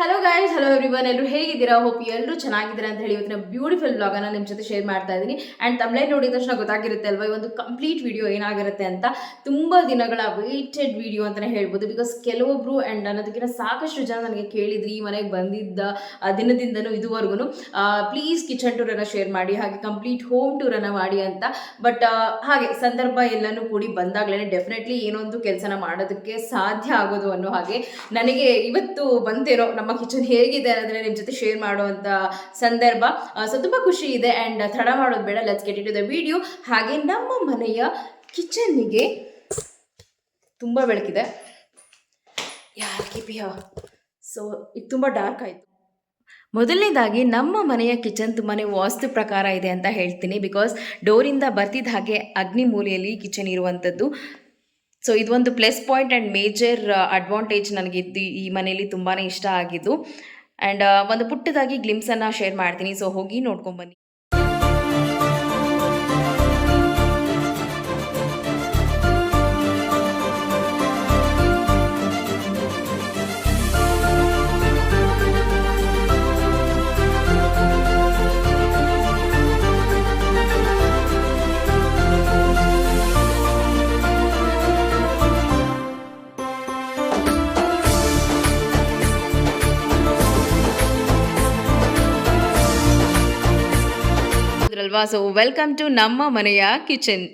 Hello guys hello everyone ಎಲ್ಲರೂ ಹೇಗಿದ್ದೀರಾ? Hope ಎಲ್ಲರೂ ಚೆನ್ನಾಗಿದ್ದೀರಾ ಅಂತ ಹೇಳಿ ಇವತ್ತಿನ ಬ್ಯೂಟಿಫುಲ್ ಬ್ಲಾಗನ್ನು ನಿಮ್ಮ ಜೊತೆ ಶೇರ್ ಮಾಡ್ತಾ ಇದ್ದೀನಿ. ಆ್ಯಂಡ್ ತಮ್ಮಲೇ ನೋಡಿದ ತಕ್ಷಣ ಗೊತ್ತಾಗಿರುತ್ತೆ ಅಲ್ವಾ, ಈ ಒಂದು ಕಂಪ್ಲೀಟ್ ವಿಡಿಯೋ ಏನಾಗಿರುತ್ತೆ ಅಂತ? ತುಂಬ ದಿನಗಳ ವೇಟೆಡ್ ವಿಡಿಯೋ ಅಂತಲೇ ಹೇಳ್ಬೋದು. ಬಿಕಾಸ್ ಕೆಲವೊಬ್ಬರು ಆ್ಯಂಡ್ ಅನ್ನೋದಕ್ಕಿಂತ ಸಾಕಷ್ಟು ಜನ ನನಗೆ ಕೇಳಿದ್ರಿ, ಈ ಮನೆಗೆ ಬಂದಿದ್ದ ದಿನದಿಂದನೂ ಇದುವರೆಗೂ ಪ್ಲೀಸ್ ಕಿಚನ್ ಟೂರನ್ನು ಶೇರ್ ಮಾಡಿ, ಹಾಗೆ ಕಂಪ್ಲೀಟ್ ಹೋಮ್ ಟೂರನ್ನು ಮಾಡಿ ಅಂತ. ಬಟ್ ಹಾಗೆ ಸಂದರ್ಭ ಎಲ್ಲನೂ ಕೂಡಿ ಬಂದಾಗಲೇ ಡೆಫಿನೆಟ್ಲಿ ಏನೊಂದು ಕೆಲಸನ ಮಾಡೋದಕ್ಕೆ ಸಾಧ್ಯ ಆಗೋದು ಅನ್ನೋ ಹಾಗೆ ನನಗೆ ಇವತ್ತು ಬಂದಿರೋ ನಮ್ಮ ಕಿಚನ್ ಹೇಗಿದೆ ಅನ್ನೋದನ್ನ ನಿಮ್ಮ ಜೊತೆ ಶೇರ್ ಮಾಡುವಂಥ ಸಂದರ್ಭ ಸೊ ತುಂಬ ಖುಷಿ ಇದೆ ಆ್ಯಂಡ್ ತಡ ಮಾಡೋದು ಬೇಡ let's get it the video ಹಾಗೆ ನಮ್ಮ ಮನೆಯ ಕಿಚನ್ನಿಗೆ ತುಂಬ ಬೆಳಕಿದೆ. ಯಾಕೆ ಬಿಯ ಸೊ ಇದು ತುಂಬ ಡಾರ್ಕ್ ಆಯಿತು. ಮೊದಲನೇದಾಗಿ ನಮ್ಮ ಮನೆಯ ಕಿಚನ್ ತುಂಬಾ ವಾಸ್ತು ಪ್ರಕಾರ ಇದೆ ಅಂತ ಹೇಳ್ತೀನಿ ಬಿಕಾಸ್ ಡೋರಿಂದ ಬರ್ತಿದ್ದ ಹಾಗೆ ಅಗ್ನಿ ಮೂಲೆಯಲ್ಲಿ ಕಿಚನ್ ಇರುವಂಥದ್ದು ಸೊ ಇದೊಂದು plus point and major advantage ನನಗೆ ಇದ್ದು ಈ ಮನೆಯಲ್ಲಿ ತುಂಬಾ ಇಷ್ಟ ಆಗಿದ್ದು. ಆ್ಯಂಡ್ ಒಂದು ಪುಟ್ಟದಾಗಿ ಗ್ಲಿಮ್ಸನ್ನು ಶೇರ್ ಮಾಡ್ತೀನಿ. ಸೊ ಹೋಗಿ ನೋಡ್ಕೊಂಬನ್ನಿ ಅಲ್ವಾ? ಸೊ ವೆಲ್ಕಮ್ ಟು ನಮ್ಮ ಮನೆಯ ಕಿಚನ್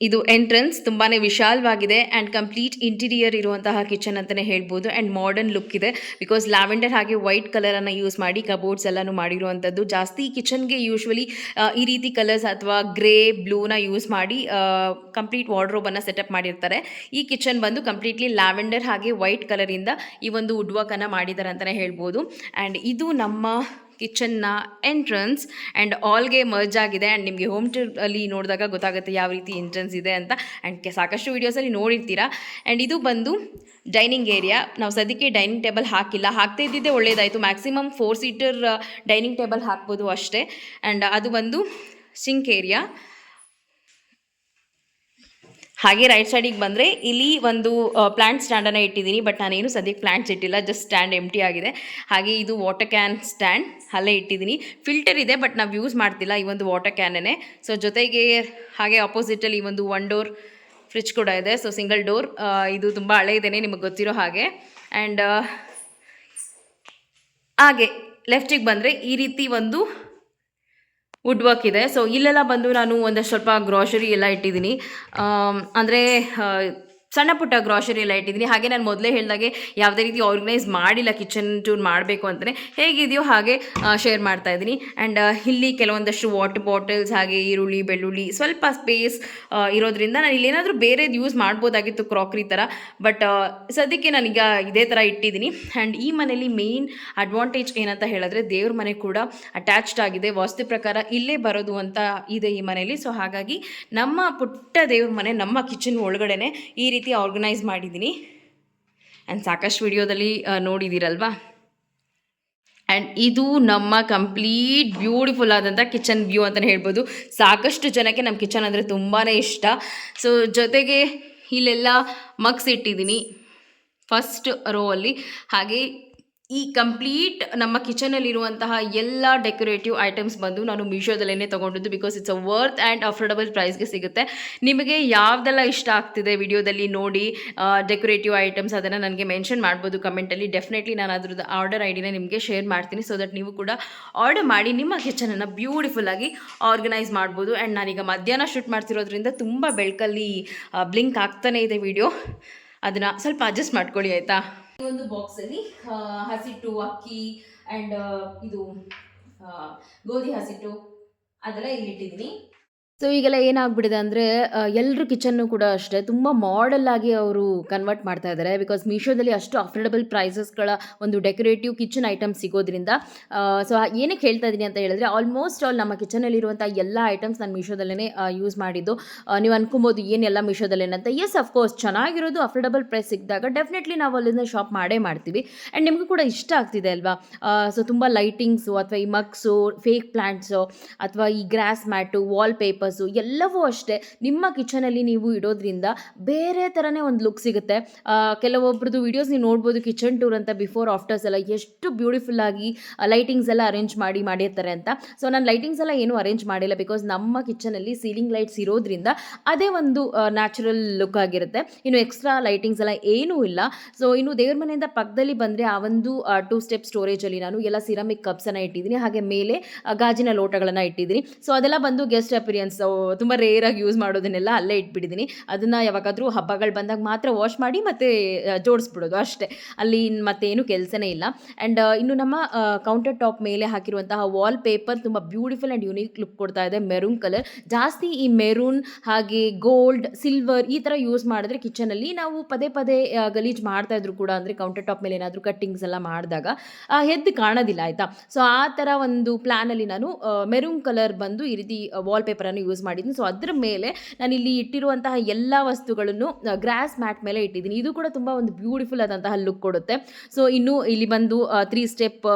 ಇದು ಎಂಟ್ರೆನ್ಸ್ ತುಂಬಾ ವಿಶಾಲವಾಗಿದೆ ಆ್ಯಂಡ್ ಕಂಪ್ಲೀಟ್ ಇಂಟೀರಿಯರ್ ಇರುವಂತಹ ಕಿಚನ್ ಅಂತಲೇ ಹೇಳ್ಬೋದು ಆ್ಯಂಡ್ ಮಾಡರ್ನ್ ಲುಕ್ ಇದೆ. ಬಿಕಾಸ್ ಲ್ಯಾವೆಂಡರ್ ಹಾಗೆ ವೈಟ್ ಕಲರನ್ನು ಯೂಸ್ ಮಾಡಿ ಕಬೋರ್ಡ್ಸ್ ಎಲ್ಲನೂ ಮಾಡಿರುವಂಥದ್ದು. ಜಾಸ್ತಿ ಕಿಚನ್ಗೆ ಯೂಶ್ವಲಿ ಈ ರೀತಿ ಕಲರ್ಸ್ ಅಥವಾ ಗ್ರೇ ಬ್ಲೂನ ಯೂಸ್ ಮಾಡಿ ಕಂಪ್ಲೀಟ್ ವಾರ್ಡ್ರೋಬನ್ನು ಸೆಟಪ್ ಮಾಡಿರ್ತಾರೆ. ಈ ಕಿಚನ್ ಬಂದು ಕಂಪ್ಲೀಟ್ಲಿ ಲ್ಯಾವೆಂಡರ್ ಹಾಗೆ ವೈಟ್ ಕಲರಿಂದ ಈ ಒಂದು ವುಡ್ ವರ್ಕನ್ನು ಮಾಡಿದ್ದಾರೆ ಅಂತಲೇ ಹೇಳ್ಬೋದು. ಆ್ಯಂಡ್ ಇದು ನಮ್ಮ ಕಿಚನ್ನ ಎಂಟ್ರನ್ಸ್ ಆ್ಯಂಡ್ ಆಲ್ಗೆ ಮರ್ಜ್ ಆಗಿದೆ ಆ್ಯಂಡ್ ನಿಮಗೆ ಹೋಮ್ ಅಲ್ಲಿ ನೋಡಿದಾಗ ಗೊತ್ತಾಗುತ್ತೆ ಯಾವ ರೀತಿ ಎಂಟ್ರೆನ್ಸ್ ಇದೆ ಅಂತ ಆ್ಯಂಡ್ ಸಾಕಷ್ಟು ವೀಡಿಯೋಸಲ್ಲಿ ನೋಡಿರ್ತೀರಾ ಆ್ಯಂಡ್ ಇದು ಬಂದು ಡೈನಿಂಗ್ ಏರಿಯಾ. ನಾವು ಸದ್ಯಕ್ಕೆ ಡೈನಿಂಗ್ ಟೇಬಲ್ ಹಾಕಿಲ್ಲ. ಹಾಕ್ತಾ ಇದ್ದಿದ್ದೇ ಒಳ್ಳೇದಾಯಿತು. Maximum four seater dining table ಹಾಕ್ಬೋದು ಅಷ್ಟೇ ಆ್ಯಂಡ್ ಅದು ಬಂದು ಸಿಂಕ್ ಏರಿಯಾ. ಹಾಗೆ ರೈಟ್ ಸೈಡಿಗೆ ಬಂದರೆ ಇಲ್ಲಿ ಒಂದು ಪ್ಲ್ಯಾಂಟ್ ಸ್ಟ್ಯಾಂಡನ್ನು ಇಟ್ಟಿದ್ದೀನಿ. ಬಟ್ ನಾನೇನು ಸದ್ಯಕ್ಕೆ ಪ್ಲ್ಯಾಂಟ್ಸ್ ಇಟ್ಟಿಲ್ಲ ಜಸ್ಟ್ ಸ್ಟ್ಯಾಂಡ್ ಎಂಟಿ ಆಗಿದೆ. ಹಾಗೆ ಇದು ವಾಟರ್ ಕ್ಯಾನ್ ಸ್ಟ್ಯಾಂಡ್ ಅಲ್ಲೇ ಇಟ್ಟಿದ್ದೀನಿ. ಫಿಲ್ಟರ್ ಇದೆ ಬಟ್ ನಾವು ಯೂಸ್ ಮಾಡ್ತಿಲ್ಲ ಈ ಒಂದು ವಾಟರ್ ಕ್ಯಾನೇ ಸೊ ಜೊತೆಗೆ ಹಾಗೆ ಆಪೋಸಿಟಲ್ಲಿ ಈ ಒಂದು ಒನ್ ಡೋರ್ ಫ್ರಿಜ್ ಕೂಡ ಇದೆ. ಸೊ ಸಿಂಗಲ್ ಡೋರ್ ಇದು ತುಂಬ ಹಳೆ ಇದೇನೆ ನಿಮಗೆ ಗೊತ್ತಿರೋ ಹಾಗೆ. ಆ್ಯಂಡ್ ಹಾಗೆ ಲೆಫ್ಟಿಗೆ ಬಂದರೆ ಈ ರೀತಿ ಒಂದು ವುಡ್ ವರ್ಕ್ ಇದೆ. ಸೊ ಇಲ್ಲೆಲ್ಲ ಬಂದು ನಾನು ಒಂದಷ್ಟು ಸ್ವಲ್ಪ ಗ್ರಾಸರಿ ಎಲ್ಲ ಇಟ್ಟಿದ್ದೀನಿ. ಅಂದರೆ ಸಣ್ಣ ಪುಟ್ಟ ಗ್ರಾಸರಿ ಎಲ್ಲ ಇಟ್ಟಿದ್ದೀನಿ. ಹಾಗೆ ನಾನು ಮೊದಲೇ ಹೇಳಿದಾಗೆ ಯಾವುದೇ ರೀತಿ ಆರ್ಗನೈಸ್ ಮಾಡಿಲ್ಲ ಕಿಚನ್ ಟೂರ್ ಮಾಡಬೇಕು ಅಂತಲೇ ಹೇಗಿದೆಯೋ ಹಾಗೆ ಶೇರ್ ಮಾಡ್ತಾ ಇದ್ದೀನಿ. ಆ್ಯಂಡ್ ಇಲ್ಲಿ ಕೆಲವೊಂದಷ್ಟು ವಾಟರ್ ಬಾಟಲ್ಸ್ ಹಾಗೆ ಈರುಳ್ಳಿ, ಬೆಳ್ಳುಳ್ಳಿ ಸ್ವಲ್ಪ ಸ್ಪೇಸ್ ಇರೋದ್ರಿಂದ ನಾನು ಇಲ್ಲೇನಾದರೂ ಬೇರೆದು ಯೂಸ್ ಮಾಡ್ಬೋದಾಗಿತ್ತು ಕ್ರಾಕ್ರಿ ಥರ ಬಟ್ ಸದ್ಯಕ್ಕೆ ನಾನೀಗ ಇದೇ ಥರ ಇಟ್ಟಿದ್ದೀನಿ. ಆ್ಯಂಡ್ ಈ ಮನೆಯಲ್ಲಿ ಮೇಯ್ನ್ ಅಡ್ವಾಂಟೇಜ್ ಏನಂತ ಹೇಳಿದ್ರೆ ದೇವ್ರ ಮನೆ ಕೂಡ ಅಟ್ಯಾಚ್ಡ್ ಆಗಿದೆ. ವಾಸ್ತು ಪ್ರಕಾರ ಇಲ್ಲೇ ಬರೋದು ಅಂತ ಇದೆ ಈ ಮನೆಯಲ್ಲಿ ಸೊ ಹಾಗಾಗಿ ನಮ್ಮ ಪುಟ್ಟ ದೇವ್ರ ಮನೆ ನಮ್ಮ ಕಿಚನ್ ಒಳಗಡೆನೆ ಈ ರೀತಿ ಆರ್ಗನೈಸ್ ಮಾಡಿದ್ದೀನಿ. ಆ್ಯಂಡ್ ಸಾಕಷ್ಟು ವಿಡಿಯೋದಲ್ಲಿ ನೋಡಿದ್ದೀರಲ್ವಾ ಆ್ಯಂಡ್ ಇದು ನಮ್ಮ ಕಂಪ್ಲೀಟ್ ಬ್ಯೂಟಿಫುಲ್ ಆದಂಥ ಕಿಚನ್ ವ್ಯೂ ಅಂತಲೇ ಹೇಳ್ಬೋದು. ಸಾಕಷ್ಟು ಜನಕ್ಕೆ ನಮ್ಮ ಕಿಚನ್ ಅಂದರೆ ತುಂಬಾ ಇಷ್ಟ. ಸೊ ಜೊತೆಗೆ ಇಲ್ಲೆಲ್ಲ ಮಗ್ಸ್ ಇಟ್ಟಿದ್ದೀನಿ. ಫಸ್ಟ್ ರೋ ಅಲ್ಲಿ. ಹಾಗೆ ಈ ಕಂಪ್ಲೀಟ್ ನಮ್ಮ ಕಿಚನಲ್ಲಿರುವಂತಹ ಎಲ್ಲ ಡೆಕೋರೇಟಿವ್ ಐಟಮ್ಸ್ ಬಂದು ನಾನು ಮೀಶೋದಲ್ಲೇ ತಗೊಂಡಿದ್ದು because it's a worth and affordable ಪ್ರೈಸ್ಗೆ ಸಿಗುತ್ತೆ. ನಿಮಗೆ ಯಾವುದೆಲ್ಲ ಇಷ್ಟ ಆಗ್ತಿದೆ ವಿಡಿಯೋದಲ್ಲಿ ನೋಡಿ ಡೆಕೋರೇಟಿವ್ ಐಟಮ್ಸ್ ಅದನ್ನು ನನಗೆ ಮೆನ್ಷನ್ ಮಾಡ್ಬೋದು ಕಮೆಂಟಲ್ಲಿ ಡೆಫಿನೆಟ್ಲಿ ನಾನು ಅದ್ರದ್ದು ಆರ್ಡರ್ ಐ ಡಿನ ನಿಮಗೆ ಶೇರ್ ಮಾಡ್ತೀನಿ ಸೊ ದಟ್ ನೀವು ಕೂಡ ಆರ್ಡರ್ ಮಾಡಿ ನಿಮ್ಮ ಕಿಚನನ್ನು ಬ್ಯೂಟಿಫುಲ್ಲಾಗಿ ಆರ್ಗನೈಸ್ ಮಾಡ್ಬೋದು. ಆ್ಯಂಡ್ ನಾನೀಗ ಮಧ್ಯಾಹ್ನ ಶೂಟ್ ಮಾಡ್ತಿರೋದ್ರಿಂದ ತುಂಬ ಬೆಳಕಲ್ಲಿ ಬ್ಲಿಂಕ್ ಆಗ್ತಾನೆ ಇದೆ ವಿಡಿಯೋ ಅದನ್ನು ಸ್ವಲ್ಪ ಅಡ್ಜಸ್ಟ್ ಮಾಡ್ಕೊಳ್ಳಿ, ಆಯಿತಾ? ಈ ಒಂದು ಬಾಕ್ಸಲ್ಲಿ ಹಸಿಟ್ಟು ಅಕ್ಕಿ ಆ್ಯಂಡ್ ಇದು ಗೋಧಿ ಹಸಿಟ್ಟು ಅದೆಲ್ಲ ಇಲ್ಲಿ ಇಟ್ಟಿದ್ದೀನಿ ಸೊ ಈಗೆಲ್ಲ ಏನಾಗ್ಬಿಟ್ಟಿದೆ ಅಂದರೆ ಎಲ್ಲರೂ ಕಿಚನ್ನು ಕೂಡ ಅಷ್ಟೇ, ತುಂಬ ಮಾಡೆಲ್ ಆಗಿ ಅವರು ಕನ್ವರ್ಟ್ ಮಾಡ್ತಾ ಇದ್ದಾರೆ ಬಿಕಾಸ್ ಮೀಶೋದಲ್ಲಿ ಅಷ್ಟು ಅಫೋರ್ಡಬಲ್ ಪ್ರೈಸಸ್ಗಳ ಒಂದು ಡೆಕೋರೇಟಿವ್ ಕಿಚನ್ ಐಟಮ್ ಸಿಗೋದ್ರಿಂದ ಸೊ ಏನಕ್ಕೆ ಹೇಳ್ತಾ ಇದ್ದೀನಿ ಅಂತ ಹೇಳಿದ್ರೆ ಆಲ್ಮೋಸ್ಟ್ ಆಲ್ ನಮ್ಮ ಕಿಚನಲ್ಲಿರುವಂಥ ಎಲ್ಲ ಐಟಮ್ಸ್ ನಾನು ಮೀಶೋದಲ್ಲೇ ಯೂಸ್ ಮಾಡಿದ್ದು. ನೀವು ಅನ್ಕೊಬೋದು ಏನೆಲ್ಲ ಮೀಶೋದಲ್ಲೇನಂತ ಎಸ್ ಅಫ್ಕೋರ್ಸ್ ಚೆನ್ನಾಗಿರೋದು ಅಫೋರ್ಡಬಲ್ ಪ್ರೈಸ್ ಸಿಕ್ಕಿದಾಗ ಡೆಫಿನೆಟ್ಲಿ ನಾವು ಅಲ್ಲಿಂದ ಶಾಪ್ ಮಾಡೇ ಮಾಡ್ತೀವಿ. ಆ್ಯಂಡ್ ನಿಮಗೂ ಕೂಡ ಇಷ್ಟ ಆಗ್ತಿದೆ ಅಲ್ವಾ? ಸೊ ತುಂಬ ಲೈಟಿಂಗ್ಸು ಅಥವಾ ಈ ಮಗ್ಸು ಫೇಕ್ ಪ್ಲ್ಯಾಂಟ್ಸು ಅಥವಾ ಈ grass mat wallpaper papers ಎಲ್ಲವೂ ಅಷ್ಟೇ. ನಿಮ್ಮ ಕಿಚನಲ್ಲಿ ನೀವು ಇಡೋದ್ರಿಂದ ಬೇರೆ ಥರನೇ ಒಂದು ಲುಕ್ ಸಿಗುತ್ತೆ. ಕೆಲವೊಬ್ರದ್ದು ವಿಡಿಯೋಸ್ ನೀವು ನೋಡ್ಬೋದು ಕಿಚನ್ ಟೂರ್ ಅಂತ ಬಿಫೋರ್ ಆಫ್ಟರ್ಸ್ ಎಲ್ಲ ಎಷ್ಟು ಬ್ಯೂಟಿಫುಲ್ ಆಗಿ ಲೈಟಿಂಗ್ಸ್ ಎಲ್ಲ ಅರೇಂಜ್ ಮಾಡಿ ಮಾಡಿರ್ತಾರೆ ಅಂತ. ಸೊ ನಾನು ಲೈಟಿಂಗ್ಸ್ ಎಲ್ಲ ಏನು ಅರೇಂಜ್ ಮಾಡಿಲ್ಲ ಬಿಕಾಸ್ ನಮ್ಮ ಕಿಚನಲ್ಲಿ ಸೀಲಿಂಗ್ ಲೈಟ್ಸ್ ಇರೋದ್ರಿಂದ ಅದೇ ಒಂದು ನ್ಯಾಚುರಲ್ ಲುಕ್ ಆಗಿರುತ್ತೆ. ಇನ್ನು ಎಕ್ಸ್ಟ್ರಾ ಲೈಟಿಂಗ್ಸ್ ಎಲ್ಲ ಏನೂ ಇಲ್ಲ. ಸೊ ಇನ್ನು ದೇವ್ರ ಮನೆಯಿಂದ ಪಕ್ಕದಲ್ಲಿ ಬಂದರೆ ಆ ಒಂದು ಟೂ ಸ್ಟೆಪ್ ಸ್ಟೋರೇಜಲ್ಲಿ ನಾನು ಎಲ್ಲ ಸಿರಮಿಕ್ ಕಪ್ಸನ್ನು ಇಟ್ಟಿದ್ದೀನಿ. ಹಾಗೆ ಮೇಲೆ ಗಾಜಿನ ಲೋಟಗಳನ್ನು ಇಟ್ಟಿದ್ದೀನಿ. ಸೊ ಅದೆಲ್ಲ ಬಂದು ಗೆಸ್ಟ್ ಅಪಿರಿಯನ್ಸ್ ತುಂಬ ರೇರಾಗಿ ಯೂಸ್ ಮಾಡೋದನ್ನೆಲ್ಲ ಅಲ್ಲೇ ಇಟ್ಬಿಟ್ಟಿದ್ದೀನಿ ಅದನ್ನು ಯಾವಾಗಾದರೂ ಹಬ್ಬಗಳು ಬಂದಾಗ ಮಾತ್ರ ವಾಶ್ ಮಾಡಿ ಮತ್ತೆ ಜೋಡಿಸ್ಬಿಡೋದು ಅಷ್ಟೇ. ಅಲ್ಲಿ ಮತ್ತೇನು ಕೆಲಸನೇ ಇಲ್ಲ. ಆ್ಯಂಡ್ ಇನ್ನು ನಮ್ಮ ಕೌಂಟರ್ ಟಾಪ್ ಮೇಲೆ ಹಾಕಿರುವಂತಹ ವಾಲ್ ಪೇಪರ್ ತುಂಬ ಬ್ಯೂಟಿಫುಲ್ ಆ್ಯಂಡ್ ಯುನೀಕ್ ಲುಕ್ ಕೊಡ್ತಾ ಇದೆ. ಮೆರೂನ್ ಕಲರ್ ಜಾಸ್ತಿ ಈ ಮೆರೂನ್ ಹಾಗೆ ಗೋಲ್ಡ್ ಸಿಲ್ವರ್ ಈ ಥರ ಯೂಸ್ ಮಾಡಿದ್ರೆ ಕಿಚನಲ್ಲಿ ನಾವು ಪದೇ ಪದೇ ಗಲೀಜು ಗಲೀಜ್ ಮಾಡ್ತಾ ಇದ್ರು ಕೂಡ ಅಂದರೆ ಕೌಂಟರ್ ಟಾಪ್ ಮೇಲೆ ಏನಾದರೂ ಕಟ್ಟಿಂಗ್ಸ್ ಎಲ್ಲ ಮಾಡಿದಾಗ ಹೆದ್ದು ಕಾಣೋದಿಲ್ಲ, ಆಯಿತಾ? ಸೊ ಆ ಥರ ಒಂದು ಪ್ಲ್ಯಾನಲ್ಲಿ ನಾನು ಮೆರೂನ್ ಕಲರ್ ಬಂದು ಈ ರೀತಿ ವಾಲ್ ಪೇಪರನ್ನು ಯೂಸ್ ಮಾಡಿದ್ದೀನಿ. ಸೊ ಅದರ ಮೇಲೆ ನಾನು ಇಲ್ಲಿ ಇಟ್ಟಿರುವಂತಹ ಎಲ್ಲ ವಸ್ತುಗಳನ್ನು ಗ್ರಾಸ್ ಮ್ಯಾಟ್ ಮೇಲೆ ಇಟ್ಟಿದ್ದೀನಿ. ಇದು ಕೂಡ ತುಂಬ ಒಂದು ಬ್ಯೂಟಿಫುಲ್ ಆದಂತಹ ಲುಕ್ ಕೊಡುತ್ತೆ. ಸೊ ಇನ್ನು ಇಲ್ಲಿ ಬಂದು ತ್ರೀ ಸ್ಟೆಪ್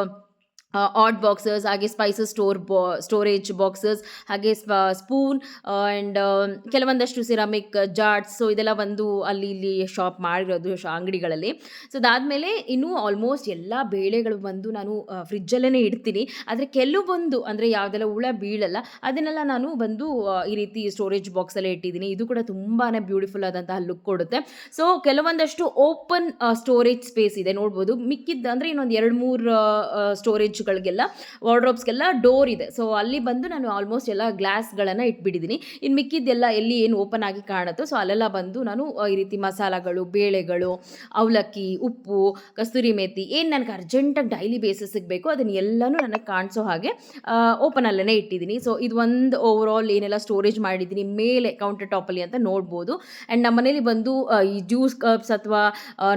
ಆಟ್ ಬಾಕ್ಸಸ್ ಹಾಗೆ ಸ್ಪೈಸಸ್ ಸ್ಟೋರ್ ಬಾ ಸ್ಟೋರೇಜ್ ಬಾಕ್ಸಸ್ ಹಾಗೆ ಸ್ಪೂನ್ ಆ್ಯಂಡ್ ಕೆಲವೊಂದಷ್ಟು ಸಿರಾಮಿಕ್ ಜಾರ್ಟ್ಸ್ ಸೊ ಇದೆಲ್ಲ ಬಂದು ಅಲ್ಲಿ ಇಲ್ಲಿ ಶಾಪ್ ಮಾಡಿರೋದು ಅಂಗಡಿಗಳಲ್ಲಿ. ಸೊ ಅದಾದಮೇಲೆ ಇನ್ನೂ ಆಲ್ಮೋಸ್ಟ್ ಎಲ್ಲ ಬೇಳೆಗಳು ಬಂದು ನಾನು ಫ್ರಿಜ್ಜಲ್ಲೇ ಇಡ್ತೀನಿ. ಆದರೆ ಕೆಲವೊಂದು, ಅಂದರೆ ಯಾವುದೆಲ್ಲ ಹುಳ ಬೀಳಲ್ಲ, ಅದನ್ನೆಲ್ಲ ನಾನು ಬಂದು ಈ ರೀತಿ ಸ್ಟೋರೇಜ್ ಬಾಕ್ಸಲ್ಲೇ ಇಟ್ಟಿದ್ದೀನಿ. ಇದು ಕೂಡ ತುಂಬಾ ಬ್ಯೂಟಿಫುಲ್ ಆದಂತಹ ಲುಕ್ ಕೊಡುತ್ತೆ. ಸೊ ಕೆಲವೊಂದಷ್ಟು ಓಪನ್ ಸ್ಟೋರೇಜ್ ಸ್ಪೇಸ್ ಇದೆ, ನೋಡ್ಬೋದು. ಮಿಕ್ಕಿದ್ದು, ಅಂದರೆ ಇನ್ನೊಂದು ಎರಡು ಮೂರು ಸ್ಟೋರೇಜ್ಗಳಿಗೆಲ್ಲ ವಾರ್ಡ್ರೋಬ್ಸ್ಗೆಲ್ಲ ಡೋರ್ ಇದೆ. ಸೊ ಅಲ್ಲಿ ಬಂದು ನಾನು ಆಲ್ಮೋಸ್ಟ್ ಎಲ್ಲ ಗ್ಲಾಸ್ಗಳನ್ನು ಇಟ್ಬಿಟ್ಟಿದ್ದೀನಿ. ಇನ್ನು ಮಿಕ್ಕಿದ್ದೆಲ್ಲ ಎಲ್ಲಿ ಏನು ಓಪನ್ ಆಗಿ ಕಾಣುತ್ತೋ ಸೊ ಅಲ್ಲೆಲ್ಲ ಬಂದು ನಾನು ಈ ರೀತಿ ಮಸಾಲಗಳು, ಬೇಳೆಗಳು, ಅವಲಕ್ಕಿ, ಉಪ್ಪು, ಕಸ್ತೂರಿ ಮೇಥಿ ಏನು ನನಗೆ ಅರ್ಜೆಂಟಾಗಿ ಡೈಲಿ ಬೇಸಿಸ್ಗೆ ಬೇಕು ಅದನ್ನ ಎಲ್ಲನೂ ನನಗೆ ಕಾಣಿಸೋ ಹಾಗೆ ಓಪನಲ್ಲೇ ಇಟ್ಟಿದ್ದೀನಿ. ಸೊ ಇದು ಒಂದು ಓವರ್ ಆಲ್ ಏನೆಲ್ಲ ಸ್ಟೋರೇಜ್ ಮಾಡಿದ್ದೀನಿ, ಮೇಲೆ ಕೌಂಟರ್ ಟಾಪಲ್ಲಿ ಅಂತ ನೋಡ್ಬೋದು. ಆ್ಯಂಡ್ ನಮ್ಮ ಮನೇಲಿ ಬಂದು ಈ ಜ್ಯೂಸ್ ಕಪ್ಸ್ ಅಥವಾ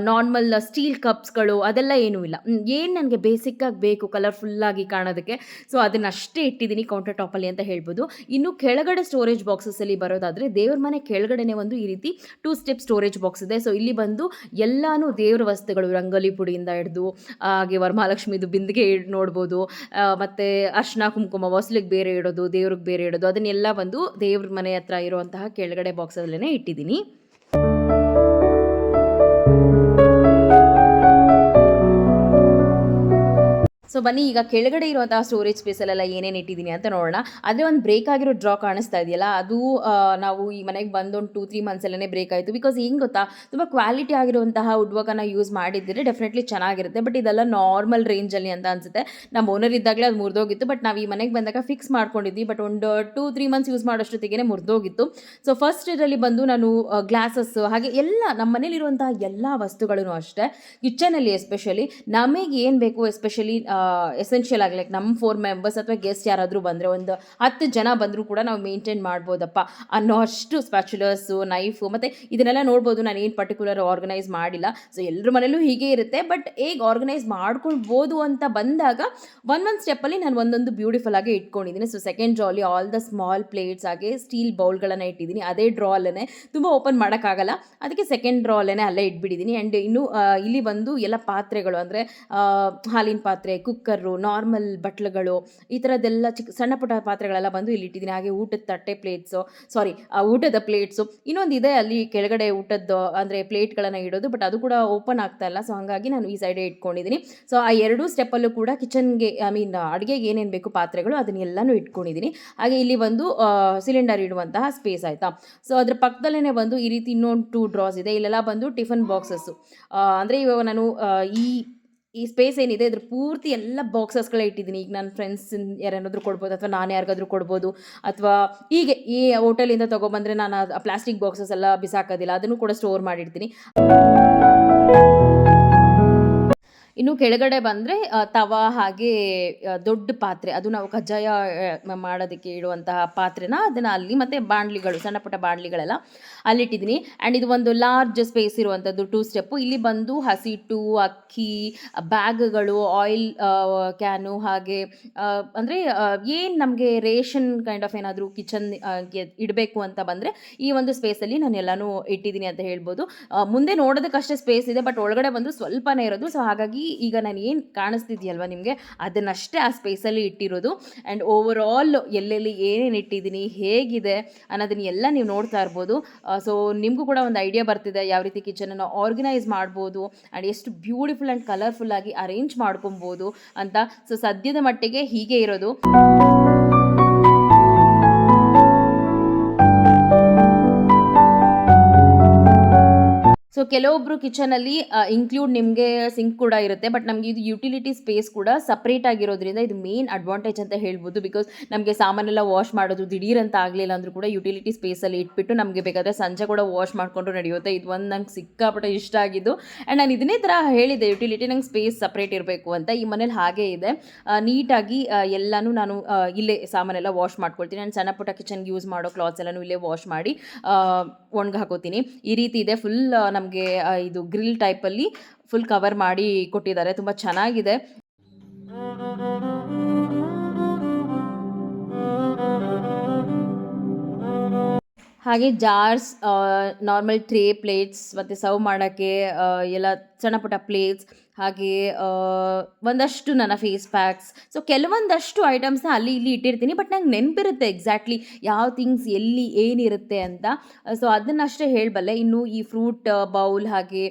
ನಾರ್ಮಲ್ ಸ್ಟೀಲ್ ಕಪ್ಸ್ಗಳು ಅದೆಲ್ಲ ಏನೂ ಇಲ್ಲ. ಏನು ನನಗೆ ಬೇಸಿಕ್ಕಾಗಿ ಬೇಕು ಕಲರ್ಫುಲ್ಲಾಗಿ ಕಾಣೋದಕ್ಕೆ. ಸೊ ಅದನ್ನಷ್ಟೇ ಇಟ್ಟಿದ್ದೀನಿ ಕೌಂಟರ್ ಟಾಪಲ್ಲಿ ಅಂತ ಹೇಳ್ಬೋದು. ಇನ್ನು ಕೆಳಗಡೆ ಸ್ಟೋರೇಜ್ ಬಾಕ್ಸಸ್ಸಲ್ಲಿ ಬರೋದಾದರೆ ದೇವ್ರ ಮನೆ ಕೆಳಗಡೆನೆ ಒಂದು ಈ ರೀತಿ ಟೂ ಸ್ಟೆಪ್ ಸ್ಟೋರೇಜ್ ಬಾಕ್ಸ್ ಇದೆ. ಸೊ ಇಲ್ಲಿ ಬಂದು ಎಲ್ಲಾನು ದೇವ್ರ ವಸ್ತುಗಳು, ರಂಗೋಲಿ ಪುಡಿಯಿಂದ ಹಿಡಿದು, ಹಾಗೆ ವರಮಹಾಲಕ್ಷ್ಮಿದು ಬಿಂದಿಗೆ ನೋಡ್ಬೋದು. ಮತ್ತೆ ಅರ್ಶನ ಕುಂಕುಮ ಹೊಸಲಿಗೆ ಬೇರೆ ಇಡೋದು, ದೇವ್ರಿಗೆ ಬೇರೆ ಇಡೋದು, ಅದನ್ನೆಲ್ಲ ಬಂದು ದೇವ್ರ ಮನೆ ಹತ್ರ ಇರುವಂತಹ ಕೆಳಗಡೆ ಬಾಕ್ಸಲ್ಲೇ ಇಟ್ಟಿದ್ದೀನಿ. ಸೊ ಬನ್ನಿ, ಈಗ ಕೆಳಗಡೆ ಇರುವಂತಹ ಸ್ಟೋರೇಜ್ ಸ್ಪೇಸಲ್ಲೆಲ್ಲ ಏನೇನು ಇಟ್ಟಿದ್ದೀನಿ ಅಂತ ನೋಡೋಣ. ಆದರೆ ಒಂದು ಬ್ರೇಕ್ ಆಗಿರೋ ಡ್ರಾ ಕಾಣಿಸ್ತಾ ಇದೆಯಲ್ಲ, ಅದು ನಾವು ಈ ಮನೆಗೆ ಬಂದೊಂದು ಟೂ ತ್ರೀ ಮಂತ್ಸಲ್ಲೇ ಬ್ರೇಕ್ ಆಯಿತು. ಬಿಕಾಸ್ ಹೆಂಗೆ ಗೊತ್ತಾ, ತುಂಬ ಕ್ವಾಲಿಟಿ ಆಗಿರುವಂತಹ ವುಡ್ ಯೂಸ್ ಮಾಡಿದ್ದರೆ ಡೆಫಿನೆಟ್ಲಿ ಚೆನ್ನಾಗಿರುತ್ತೆ. ಬಟ್ ಇದೆಲ್ಲ ನಾರ್ಮಲ್ ರೇಂಜಲ್ಲಿ ಅಂತ ಅನಿಸುತ್ತೆ. ನಮ್ಮ ಓನರ್ ಇದ್ದಾಗಲೇ ಅದು ಮುರಿದೋಗಿತ್ತು. ಬಟ್ ನಾವು ಈ ಮನೆಗೆ ಬಂದಾಗ ಫಿಕ್ಸ್ ಮಾಡ್ಕೊಂಡಿದ್ವಿ. ಬಟ್ ಒಂದು ಟೂ ತ್ರೀ ಮಂತ್ಸ್ ಯೂಸ್ ಮಾಡೋಷ್ಟೊತ್ತಿಗೆ ಮುರಿದೋಗಿತ್ತು. ಸೊ ಫಸ್ಟ್ ಇದರಲ್ಲಿ ಬಂದು ನಾನು ಗ್ಲಾಸಸ್ ಹಾಗೆ ಎಲ್ಲ ನಮ್ಮ ಮನೇಲಿರುವಂತಹ ಎಲ್ಲ ವಸ್ತುಗಳೂ ಅಷ್ಟೇ ಕಿಚನಲ್ಲಿ ಎಸ್ಪೆಷಲಿ ನಮಗೆ ಏನು ಬೇಕು ಎಸ್ಪೆಷಲಿ ಎಸೆನ್ಷಿಯಲ್ ಆಗಿ ಲೈಕ್ ನಮ್ಮ ಫೋರ್ ಮೆಂಬರ್ಸ್ ಅಥವಾ ಗೆಸ್ಟ್ ಯಾರಾದರೂ ಬಂದರೆ ಒಂದು ಹತ್ತು ಜನ ಬಂದರೂ ಕೂಡ ನಾವು ಮೇಂಟೈನ್ ಮಾಡ್ಬೋದಪ್ಪ. ಅನ್ನೋ ಅಷ್ಟು ಸ್ಪ್ಯಾಚುಲರ್ಸು ನೈಫು ಮತ್ತು ಇದನ್ನೆಲ್ಲ ನೋಡ್ಬೋದು. ನಾನು ಏನು ಪರ್ಟಿಕ್ಯುಲರ್ ಆರ್ಗನೈಸ್ ಮಾಡಿಲ್ಲ. ಸೊ ಎಲ್ಲರ ಮನೇಲೂ ಹೀಗೆ ಇರುತ್ತೆ. ಬಟ್ ಹೇಗೆ ಆರ್ಗನೈಸ್ ಮಾಡ್ಕೊಳ್ಬೋದು ಅಂತ ಬಂದಾಗ ಒನ್ ಒಂದು ಸ್ಟೆಪ್ಪಲ್ಲಿ ನಾನು ಒಂದೊಂದು ಬ್ಯೂಟಿಫುಲ್ ಆಗಿ ಇಟ್ಕೊಂಡಿದ್ದೀನಿ ಸೊ ಸೆಕೆಂಡ್ ಡ್ರಾಲಿ ಆಲ್ ದ ಸ್ಮಾಲ್ ಪ್ಲೇಟ್ಸ್ ಹಾಗೆ ಸ್ಟೀಲ್ ಬೌಲ್ಗಳನ್ನು ಇಟ್ಟಿದ್ದೀನಿ ಅದೇ ಡ್ರಾ ಅಲ್ಲೇ ತುಂಬ ಓಪನ್ ಮಾಡೋಕ್ಕಾಗಲ್ಲ. ಅದಕ್ಕೆ ಸೆಕೆಂಡ್ ಡ್ರಾ ಅಲ್ಲೇ ಇಟ್ಬಿಟ್ಟಿದ್ದೀನಿ ಆ್ಯಂಡ್ ಇನ್ನು ಇಲ್ಲಿ ಬಂದು ಎಲ್ಲ ಪಾತ್ರೆಗಳು ಅಂದರೆ ಹಾಲಿನ ಪಾತ್ರೆ ಕುಕ್ಕರು ನಾರ್ಮಲ್ ಬಟ್ಲುಗಳು, ಈ ಥರದ್ದೆಲ್ಲ ಚಿಕ್ಕ ಸಣ್ಣ ಪುಟ್ಟ ಪಾತ್ರೆಗಳೆಲ್ಲ ಬಂದು ಇಲ್ಲಿ ಇಟ್ಟಿದ್ದೀನಿ. ಹಾಗೆ ಊಟದ ತಟ್ಟೆ ಪ್ಲೇಟ್ಸು ಸಾರಿ ಊಟದ ಪ್ಲೇಟ್ಸು ಇನ್ನೊಂದು ಇದೆ ಅಲ್ಲಿ ಕೆಳಗಡೆ ಊಟದ್ದು, ಅಂದರೆ ಪ್ಲೇಟ್ಗಳನ್ನು ಇಡೋದು ಬಟ್ ಅದು ಕೂಡ ಓಪನ್ ಆಗ್ತಾ ಇಲ್ಲ. ಸೊ ಹಾಗಾಗಿ ನಾನು ಈ ಸೈಡೇ ಇಟ್ಕೊಂಡಿದ್ದೀನಿ. ಸೊ ಆ ಎರಡೂ ಸ್ಟೆಪ್ಪಲ್ಲೂ ಕೂಡ ಕಿಚನ್ಗೆ ಐ ಮೀನ್ ಅಡುಗೆಗೆ ಏನೇನು ಬೇಕು ಪಾತ್ರೆಗಳು, ಅದನ್ನೆಲ್ಲನೂ ಇಟ್ಕೊಂಡಿದ್ದೀನಿ. ಹಾಗೆ ಇಲ್ಲಿ ಒಂದು ಸಿಲಿಂಡರ್ ಇಡುವಂತಹ ಸ್ಪೇಸ್ ಆಯಿತಾ? ಸೊ ಅದ್ರ ಪಕ್ಕದಲ್ಲೇ ಬಂದು ಈ ರೀತಿ ಇನ್ನೊಂದು ಟೂ ಡ್ರಾಸ್ ಇದೆ. ಇಲ್ಲೆಲ್ಲ ಬಂದು ಟಿಫನ್ ಬಾಕ್ಸಸ್ಸು ಅಂದರೆ ಇವಾಗ ನಾನು ಈ ಈ ಸ್ಪೇಸ್ ಏನಿದೆ ಇದ್ರ ಪೂರ್ತಿ ಎಲ್ಲ ಬಾಕ್ಸಸ್ಗಳೇ ಇಟ್ಟಿದ್ದೀನಿ. ಈಗ ನನ್ನ ಫ್ರೆಂಡ್ಸ್ ಯಾರೇನಾದರೂ ಕೊಡ್ಬೋದು ಅಥವಾ ನಾನು ಯಾರಿಗಾದ್ರೂ ಕೊಡ್ಬೋದು ಅಥವಾ ಹೀಗೆ ಈ ಹೋಟೆಲಿಂದ ತೊಗೊಬಂದರೆ ನಾನು ಆ ಪ್ಲಾಸ್ಟಿಕ್ ಬಾಕ್ಸಸ್ ಎಲ್ಲ ಬಿಸಾಕೋದಿಲ್ಲ. ಅದನ್ನು ಕೂಡ ಸ್ಟೋರ್ ಮಾಡಿರ್ತೀನಿ ಇನ್ನು ಕೆಳಗಡೆ ಬಂದರೆ ತವ ಹಾಗೆ ದೊಡ್ಡ ಪಾತ್ರೆ. ಅದು ನಾವು ಕಜ್ಜಾಯ ಮಾಡೋದಕ್ಕೆ ಇಡುವಂತಹ ಪಾತ್ರೆನ ಅದನ್ನು ಅಲ್ಲಿ ಮತ್ತು ಬಾಣಲಿಗಳು, ಸಣ್ಣ ಪುಟ್ಟ ಬಾಣಲಿಗಳೆಲ್ಲ ಅಲ್ಲಿಟ್ಟಿದ್ದೀನಿ. ಆ್ಯಂಡ್ ಇದು ಒಂದು ಲಾರ್ಜ್ ಸ್ಪೇಸ್ ಇರುವಂಥದ್ದು ಟೂ ಸ್ಟೆಪ್ಪು ಇಲ್ಲಿ ಬಂದು ಹಸಿಟ್ಟು, ಅಕ್ಕಿ, ಬ್ಯಾಗ್ಗಳು ಆಯಿಲ್ ಕ್ಯಾನು ಹಾಗೆ ಅಂದರೆ ಏನು ನಮಗೆ ರೇಷನ್ ಕೈಂಡ್ ಆಫ್ ಏನಾದರೂ ಕಿಚನ್ ಇಡಬೇಕು ಅಂತ ಬಂದರೆ, ಈ ಒಂದು ಸ್ಪೇಸಲ್ಲಿ ನಾನು ಎಲ್ಲನೂ ಇಟ್ಟಿದ್ದೀನಿ ಅಂತ ಹೇಳ್ಬೋದು. ಮುಂದೆ ನೋಡೋದಕ್ಕಷ್ಟೇ ಸ್ಪೇಸ್ ಇದೆ ಬಟ್ ಒಳಗಡೆ ಬಂದು ಸ್ವಲ್ಪನೇ ಇರೋದು. ಸೊ ಹಾಗಾಗಿ ಈಗ ನಾನು ಏನು ಕಾಣಿಸ್ತಿದ್ಯಲ್ವ ನಿಮಗೆ? ಅದನ್ನಷ್ಟೇ ಆ ಸ್ಪೇಸಲ್ಲಿ ಇಟ್ಟಿರೋದು. ಆ್ಯಂಡ್ ಓವರ್ ಆಲ್ ಎಲ್ಲೆಲ್ಲಿ ಏನೇನು ಇಟ್ಟಿದ್ದೀನಿ, ಹೇಗಿದೆ ಅನ್ನೋದನ್ನ ಎಲ್ಲ ನೀವು ನೋಡ್ತಾ ಇರ್ಬೋದು. ಸೊ ನಿಮಗೂ ಕೂಡ ಒಂದು ಐಡಿಯಾ ಬರ್ತಿದೆ ಯಾವ ರೀತಿ ಕಿಚನನ್ನು ಆರ್ಗನೈಸ್ ಮಾಡ್ಬೋದು ಆ್ಯಂಡ್ ಎಷ್ಟು ಬ್ಯೂಟಿಫುಲ್ ಆ್ಯಂಡ್ ಕಲರ್ಫುಲ್ಲಾಗಿ ಅರೇಂಜ್ ಮಾಡ್ಕೊಬೋದು ಅಂತ. ಸೊ ಸದ್ಯದ ಮಟ್ಟಿಗೆ ಹೀಗೆ ಇರೋದು. ಸೊ ಕೆಲವೊಬ್ಬರು ಕಿಚನಲ್ಲಿ ಇನ್ಕ್ಲೂಡ್ ನಿಮಗೆ ಸಿಂಕ್ ಕೂಡ ಇರುತ್ತೆ ಬಟ್ ನಮಗೆ ಇದು ಯುಟಿಲಿಟಿ ಸ್ಪೇಸ್ ಕೂಡ ಸಪ್ರೇಟ್ ಆಗಿರೋದ್ರಿಂದ ಇದು ಮೇನ್ ಅಡ್ವಾಂಟೇಜ್ ಅಂತ ಹೇಳ್ಬೋದು ಬಿಕಾಸ್ ನಮಗೆ ಸಾಮಾನೆಲ್ಲ ವಾಶ್ ಮಾಡೋದು ದಿಢೀರಂತ ಆಗಲಿಲ್ಲ ಅಂದರೂ ಕೂಡ ಯುಟಿಲಿಟಿ ಸ್ಪೇಸಲ್ಲಿ ಇಟ್ಬಿಟ್ಟು ನಮಗೆ ಬೇಕಾದರೆ ಸಂಜೆ ಕೂಡ ವಾಶ್ ಮಾಡಿಕೊಂಡು ನಡೆಯುತ್ತೆ. ಇದು ಒಂದು ನಂಗೆ ಸಿಕ್ಕಾಪಟ್ಟೆ ಇಷ್ಟ ಆಗಿದ್ದು. ಆ್ಯಂಡ್ ನಾನು ಇದನ್ನೇ ಥರ ಹೇಳಿದೆ ಯುಟಿಲಿಟಿ ನಂಗೆ ಸ್ಪೇಸ್ ಸಪ್ರೇಟ್ ಇರಬೇಕು ಅಂತ. ಈ ಮನೇಲಿ ಹಾಗೇ ಇದೆ. ನೀಟಾಗಿ ಎಲ್ಲನೂ ನಾನು ಇಲ್ಲೇ ಸಾಮಾನೆಲ್ಲ ವಾಶ್ ಮಾಡ್ಕೊಳ್ತೀನಿ. ನಾನು ಸಣ್ಣ ಪುಟ್ಟ ಕಿಚನ್ಗೆ ಯೂಸ್ ಮಾಡೋ ಕ್ಲಾತ್ಸ್ ಎಲ್ಲನೂ ಇಲ್ಲೇ ವಾಶ್ ಮಾಡಿ ಒಣಗಿ ಹಾಕೋತೀನಿ. ಈ ರೀತಿ ಇದೆ. ಫುಲ್ ನಮಗೆ ಇದು ಗ್ರಿಲ್ ಟೈಪಲ್ಲಿ ಫುಲ್ ಕವರ್ ಮಾಡಿ ಕೊಟ್ಟಿದ್ದಾರೆ. ತುಂಬ ಚೆನ್ನಾಗಿದೆ. ಹಾಗೆ ಜಾರ್ಸ್ ನಾರ್ಮಲ್ ಟ್ರೇ ಪ್ಲೇಟ್ಸ್, ಮತ್ತು ಸರ್ವ್ ಮಾಡೋಕ್ಕೆ ಎಲ್ಲ ಸಣ್ಣ ಪುಟ್ಟ ಪ್ಲೇಟ್ಸ್ ಹಾಗೆ ಒಂದಷ್ಟು ನನ್ನ ಫೇಸ್ ಪ್ಯಾಕ್ಸ್ ಸೊ ಕೆಲವೊಂದಷ್ಟು ಐಟಮ್ಸ್ನ ಅಲ್ಲಿ ಇಲ್ಲಿ ಇಟ್ಟಿರ್ತೀನಿ ಬಟ್ ನಂಗೆ ನೆನಪಿರುತ್ತೆ ಎಕ್ಸಾಕ್ಟ್ಲಿ ಯಾವ ಥಿಂಗ್ಸ್ ಎಲ್ಲಿ ಏನಿರುತ್ತೆ ಅಂತ. ಸೊ ಅದನ್ನಷ್ಟೇ ಹೇಳಬಲ್ಲೆ. ಇನ್ನು ಈ ಫ್ರೂಟ್ ಬೌಲ್ ಹಾಗೆ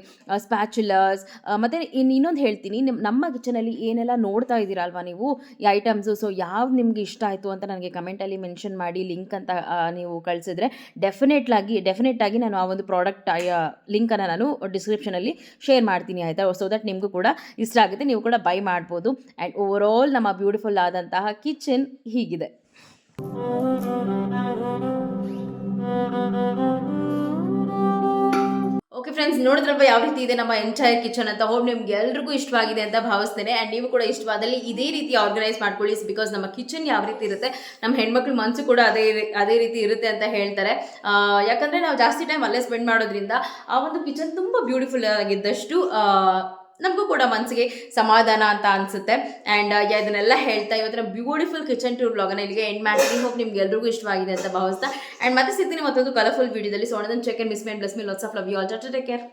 ಸ್ಪ್ಯಾಚುಲರ್ಸ್ ಮತ್ತು ಇನ್ನು ಇನ್ನೊಂದು ಹೇಳ್ತೀನಿ. ನಿಮ್ಮ ಕಿಚನಲ್ಲಿ ಏನೆಲ್ಲ ನೋಡ್ತಾ ಇದ್ದೀರಾ ಅಲ್ವಾ ನೀವು ಈ ಐಟಮ್ಸು ಸೊ ಯಾವ್ದು ನಿಮಗೆ ಇಷ್ಟ ಆಯಿತು ಅಂತ ನನಗೆ ಕಮೆಂಟಲ್ಲಿ ಮೆನ್ಷನ್ ಮಾಡಿ ಲಿಂಕ್ ಅಂತ ನೀವು ಕಳಿಸಿದ್ರೆ ಡೆಫಿನೆಟ್ಲಾಗಿ ಡೆಫಿನೆಟಾಗಿ ನಾನು ಆ ಒಂದು ಪ್ರಾಡಕ್ಟ್ ಲಿಂಕನ್ನು ನಾನು ಡಿಸ್ಕ್ರಿಪ್ಷನಲ್ಲಿ ಶೇರ್ ಮಾಡ್ತೀನಿ, ಆಯಿತಾ? ಸೊ ದಟ್ ನಿಮಗೂ ಕೂಡ ಇಷ್ಟ ಆಗುತ್ತೆ. ನೀವು ಕೂಡ ಬೈ ಮಾಡ್ಬೋದು. ಆ್ಯಂಡ್ ಓವರ್ ಆಲ್ ನಮ್ಮ ಬ್ಯೂಟಿಫುಲ್ ಆದಂತಹ ಕಿಚನ್ ಹೀಗಿದೆ. ಓಕೆ ಫ್ರೆಂಡ್ಸ್ ನೋಡಿದ್ರಪ್ಪ ಯಾವ ರೀತಿ ಇದೆ ನಮ್ಮ ಎಂಟೈರ್ ಕಿಚನ್ ಅಂತ. ಹೋಪ್ ನಿಮ್ಗೆ ಎಲ್ರಿಗೂ ಇಷ್ಟವಾಗಿದೆ ಅಂತ ಭಾವಿಸ್ತೇನೆ. ಆ್ಯಂಡ್ ನೀವು ಕೂಡ ಇಷ್ಟವಾದಲ್ಲಿ ಇದೇ ರೀತಿ ಆರ್ಗನೈಸ್ ಮಾಡ್ಕೊಳ್ಳಿ. ಬಿಕಾಸ್ ನಮ್ಮ ಕಿಚನ್ ಯಾವ ರೀತಿ ಇರುತ್ತೆ, ನಮ್ಮ ಹೆಣ್ಮಕ್ಳು ಮನಸ್ಸು ಕೂಡ ಅದೇ ಅದೇ ರೀತಿ ಇರುತ್ತೆ ಅಂತ ಹೇಳ್ತಾರೆ. ಯಾಕಂದ್ರೆ ನಾವು ಜಾಸ್ತಿ ಟೈಮ್ ಅಲ್ಲೇ ಸ್ಪೆಂಡ್ ಮಾಡೋದ್ರಿಂದ ಆ ಒಂದು ಕಿಚನ್ ತುಂಬ ಬ್ಯೂಟಿಫುಲ್ ಆಗಿದ್ದಷ್ಟು ನಮಗೂ ಕೂಡ ಮನಸ್ಸಿಗೆ ಸಮಾಧಾನ ಅಂತ ಅನಿಸುತ್ತೆ. ಆ್ಯಂಡ್ ಇದನ್ನೆಲ್ಲ ಹೇಳ್ತಾ ಇವತ್ತಿನ ಬ್ಯೂಟಿಫುಲ್ ಕಿಚನ್ ಟೂರ್ ಬ್ಲಾಗನ್ನ ಇಲ್ಲಿಗೆ ಎಂಡ್ ಮಾಡ್ತೀನಿ. ಹೋಪ್ ನಿಮ್ಗೆ ಎಲ್ರಿಗೂ ಇಷ್ಟವಾಗಿದೆ ಅಂತ ಭಾವಿಸ್ತಾ. ಆ್ಯಂಡ್ ಮತ್ತೆ ಸಿಗ್ತೀನಿ ಮತ್ತೊಂದು ಕಲರ್ಫುಲ್ ವಿಡಿಯೋದಲ್ಲಿ so check check miss mind bless me lots of love you all take care